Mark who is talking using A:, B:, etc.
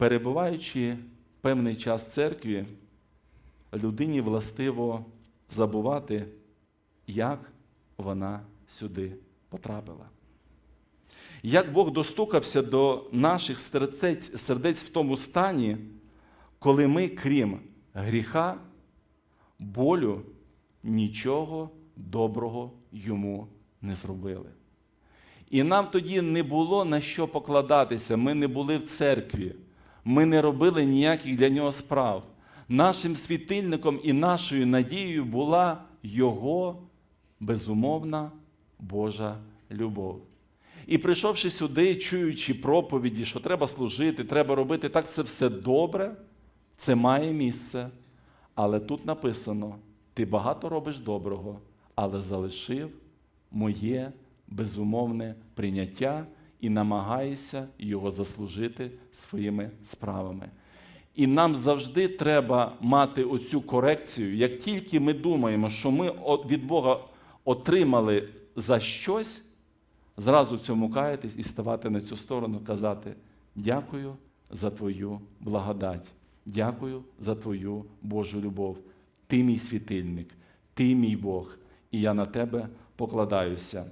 A: Перебуваючи певний час в церкві, людині властиво забувати, як вона сюди потрапила. Як Бог достукався до наших сердець, сердець в тому стані, коли ми, крім гріха, болю, нічого доброго йому не зробили. І нам тоді не було на що покладатися. Ми не були в церкві, ми не робили ніяких для нього справ. Нашим світильником і нашою надією була Його безумовна Божа любов. І прийшовши сюди, чуючи проповіді, що треба служити, треба робити так, це все добре, це має місце. Але тут написано: ти багато робиш доброго, але залишив моє безумовне прийняття і намагаєшся його заслужити своїми справами. І нам завжди треба мати оцю корекцію. Як тільки ми думаємо, що ми від Бога отримали за щось, зразу в цьому каятись і ставати на цю сторону, казати: дякую за твою благодать, дякую за твою Божу любов. Ти мій світильник, ти мій Бог, і я на тебе покладаюся.